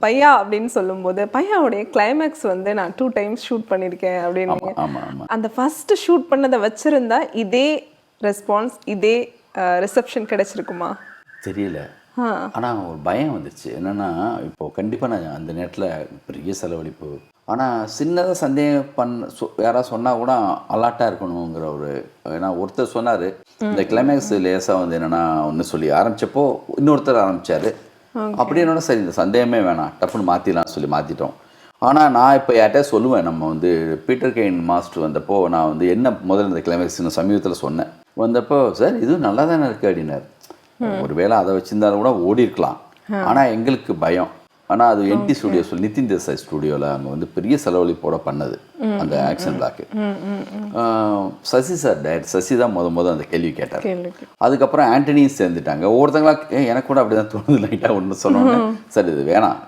பையா அப்படின்னு சொல்லும்போது பையாவுடைய கிளைமேக்ஸ் வந்து நான் டூ டைம்ஸ் ஷூட் பண்ணியிருக்கேன் அப்படின்னு. ஆமா ஆமா ஆமா. அந்த ஃபர்ஸ்ட் ஷூட் பண்ணதை வச்சிருந்தா இதே ரெஸ்பான்ஸ் இதே ரிசப்ஷன் கிடைச்சிருக்குமா? தெரியல. ஆ. ஆனா ஒரு பயம் வந்துச்சு. என்னன்னா இப்போ கண்டிப்பா நான் அந்த நேரத்துல பெரிய செலவழிப்பு. ஆனா சின்னதா சந்தேகம் பண்ண சொ- யாராவது சொன்னா கூட அலாட்டா இருக்கணுங்கிற ஒரு ஏன்னா ஒருத்தர் சொன்னாரு இந்த கிளைமேக்ஸ் லேசா வந்து என்னன்னா ஒன்று சொல்லி ஆரம்பிச்சப்போ இன்னொருத்தர் ஆரம்பிச்சாரு. அப்படி என்னோட சரி இந்த சந்தேகமே வேணாம். டப்புன்னு மாத்திடலாம் சொல்லி மாத்திட்டோம். ஆனா நான் இப்போ யார்கிட்ட சொல்லுவேன். நம்ம வந்து பீட்டர் கெயின் மாஸ்டர் வந்தப்போ நான் வந்து என்ன முதல்ல இந்த கிளைமேக்ஸ் சமீபத்தில் சொன்னேன். வந்தப்போ சார் இது நல்லா தானே இருக்கு? அப்படின்னாரு. ஒருவேளை அதை வச்சிருந்தாலும் கூட ஓடி இருக்கலாம் ஆனா எங்களுக்கு பயம். ஆனா அது என்டி ஸ்டுடியோ சொல்லி நிதின் தேசாய் ஸ்டுடியோவில் அங்கே வந்து பெரிய செலவழிப்போட பண்ணது. அந்த action block Sasi sir direct Sasi தான் முத முத அந்த கேள்வி கேட்டார். அதுக்கப்புறம் ஆண்டனியும் சேர்ந்துட்டாங்க. ஒவ்வொருத்தங்களா "ஏய், எனக்கு கூட அப்படிதான் தோணுது லைட்டாக ஒன்று சொன்னோன்னே. சரி இது வேணாம்.